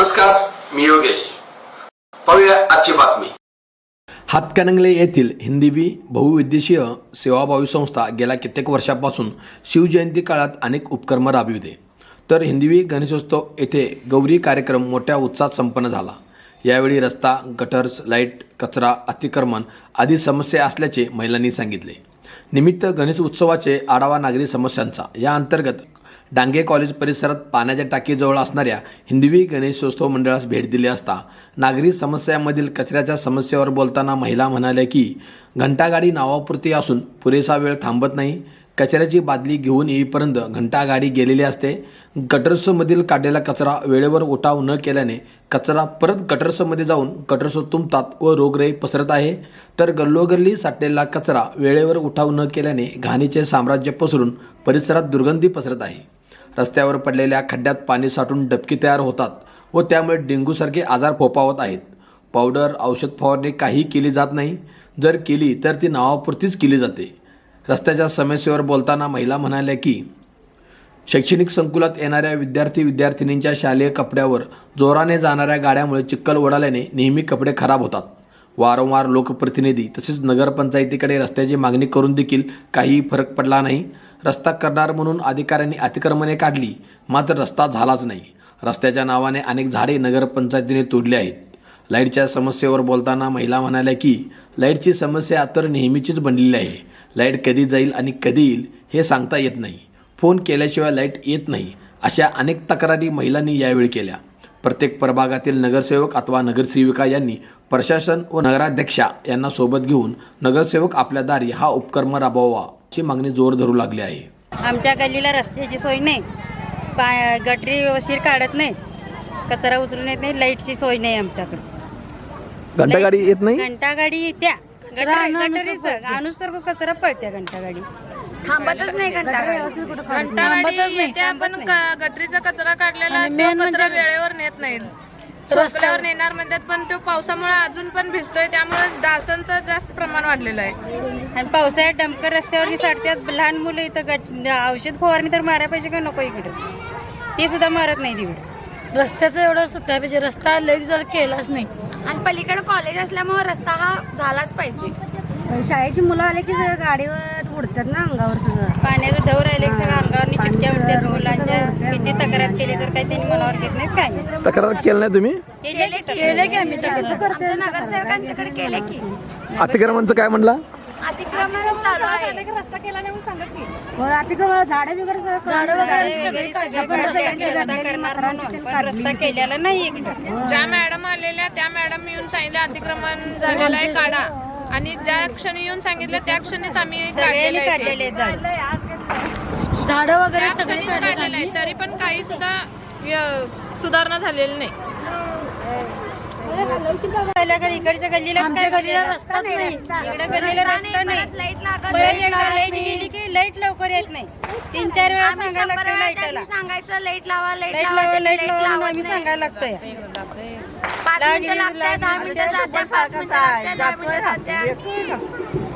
नमस्कार मी योगेश. पाहूया आजची बातमी. हातकणंगले येथील हिंदीवी बहुउद्देशीय सेवाभावी संस्था गेल्या कित्येक वर्षापासून शिवजयंती काळात अनेक उपक्रम राबविते. तर हिंदवी गणेशोत्सव येथे गौरी कार्यक्रम मोठ्या उत्साहात संपन्न झाला. यावेळी रस्ता गटर्स लाइट कचरा अतिक्रमण आदी समस्या असल्याचे महिलांनी सांगितले. निमित्त गणेश उत्सवाचे आढावा नागरी समस्यांचा. या अंतर्गत डांगे कॉलेज परिसरात पाण्याच्या टाकीजवळ असणाऱ्या हिंदवी गणेशोत्सव मंडळास भेट दिली असता नागरी समस्यांमधील कचऱ्याच्या समस्येवर बोलताना महिला म्हणाल्या की घंटागाडी नावापुरती असून पुरेसा वेळ थांबत नाही. कचऱ्याची बादली घेऊन येईपर्यंत घंटागाडी गेलेली असते. गटर्समधील काढलेला कचरा वेळेवर उठाव न केल्याने कचरा परत गटर्समध्ये जाऊन गटर्स तुंबतात व रोगराई पसरत आहे. तर गल्लोगल्ली साठलेला कचरा वेळेवर उठाव न केल्याने घाणीचे साम्राज्य पसरून परिसरात दुर्गंधी पसरत आहे. रस्त्यावर पडलेल्या खड्ड्यात पाणी साठून डबकी तयार होतात व त्यामुळे डेंग्यूसारखे आजार फोपावत आहेत. पावडर औषध फवारणी काही केली जात नाही. जर केली तर ती नावापुरतीच केली जाते. रस्त्याच्या समस्येवर बोलताना महिला म्हणाल्या की शैक्षणिक संकुलात येणाऱ्या विद्यार्थी विद्यार्थिनींच्या शालेय कपड्यावर जोराने जाणाऱ्या गाड्यामुळे चिक्कल उडाल्याने नेहमी कपडे खराब होतात. वारंवार लोकप्रतिनिधी तसेच नगरपंचायतीकडे रस्त्याची मागणी करून देखील काहीही फरक पडला नाही. रस्ता करणार म्हणून अधिकाऱ्यांनी अतिक्रमणे काढली मात्र रस्ता झालाच नाही. रस्त्याच्या नावाने अनेक झाडे नगरपंचायतीने तोडली आहेत. लाईटच्या समस्येवर बोलताना महिला म्हणाल्या की लाईटची समस्या तर नेहमीचीच बनलेली आहे. लाइट कधी जाईल आणि कधी येईल हे सांगता येत नाही. फोन केल्याशिवाय लाइट येत नाही अशा अनेक तक्रारी महिलांनी यावेळी केल्या. प्रत्येक प्रभागातील नगरसेवक अथवा नगरसेविका यांनी प्रशासन व नगराध्यक्षा यांना सोबत घेऊन नगरसेवक आपल्या दारी हा उपक्रम राबवावा अशी मागणी जोर धरू लागली आहे. आमच्या गल्लीला रस्त्याची सोय नाही. पा गटरी व्यवस्थित काढत नाहीत कचरा उचलून येत नाही. लाईटची सोय नाही आमच्याकडे. घंटागाडी येत नाही? घंटागाडी येत्या. गटरीचं आणूच तर कचरा पळत्या घंटागाडी. थांबतच नाही घंटागाडी घंटागाडी येते आपण क- गटरीचा कचरा काढलेला तो कचरा वेळेवर नेत नाहीत रस्त्यावर नेणार म्हणतात पण तो पावसामुळे अजून पण भिजतोय त्यामुळे डासांचं जास्त प्रमाण वाढलेलं आहे. आणि पावसाळ्यात डंपर रस्त्यावरती साठतात लहान मुलं इथं गट औषध फवारणी तर मारायला पाहिजे का नको इकडे? ते सुद्धा मारत नाही तिकडे. रस्त्याचं एवढं सुटाय पाहिजे रस्ता लई दिवसाला केलाच नाही. आणि पलीकडे कॉलेज असल्यामुळे रस्ता हा झालाच पाहिजे. शाळेची मुलं आले की सगळं गाडीवर उडतात ना अंगावर सगळं. पाण्याचं ढव राहिले की सगळं अंगावर चिटक्या उडतात मुलांच्या. किती तक्रार केली तर काही त्यांनी मनावर घेत नाहीत काय? नाही. तक्रार केलं नाही तुम्ही? केली की तक्रार? केले की आम्ही तक्रार. नगरसेवकांच्याकडे केले की? अतिक्रमणचं काय म्हणला? अतिक्रमण चालू आहे. अतिक्रमण झाडे वगैरे झाडं रस्ता केलेला नाही इकडं ज्या मॅडम आलेल्या त्या मॅडम येऊन सांगितले अतिक्रमण झालेलं आहे काढा. आणि ज्या क्षणी येऊन सांगितलं त्या क्षणीच आम्ही सगळ्यांनी काढलेलं आहे काढलेले झाड. झाडं वगैरे सगळी क्षणीच काढलेलं आहे तरी पण काही सुद्धा य- सुधारणा झालेली नाही. इकडच्या गल्लीला आमच्या गलीला रस्ताच नाही इकडे गल्लीला रस्ता नाही. लाइट लागत बैल नाही. एकदा लाइट गेली की लाइट लवकर येत नाही. तीन चार वेळा सांगायला लागतं लाईटाला. सांगायचं लाइट लावा लाइट लावा लाइट लावा आम्ही. सांगायला लागतंय. पाच मिनिटं लागताय दहा मिनिटं जाते पाच मिनिटं जाते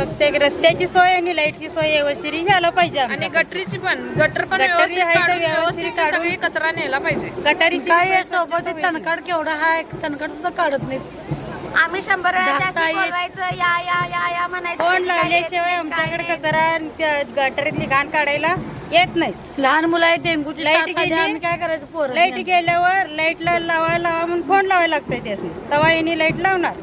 फक्त एक रस्त्याची सोय आणि लाईटची सोय व्यवस्थित झालं पाहिजे आणि. गटरीची पण गटर पण गटरी व्यवस्थित आहे तर काढून व्यवस्थित व्यवस्थित काढून. सगळी कचरा नेला पाहिजे गटारीची काय आहे सोबत हे तणकाड केवढा आहे तणकाड सुद्धा काढत नाहीत आम्ही शंभर वेळा. बोलवायचं या या या या म्हणायचं काय येत लावल्याशिवाय नाही, आमच्याकडे कचरा आणि त्या गटारीतली घाण काढायला येत नाही लहान मुलं आहेत डेंग्यूची लाइट साथ आली गेली. आम्ही काय करायचं पोरं लाइट गेल्यावर लाईटला लावा लावा म्हणून फोन लावायला लागतंय त्यासनी तेव्हा यांनी लाइट लावणार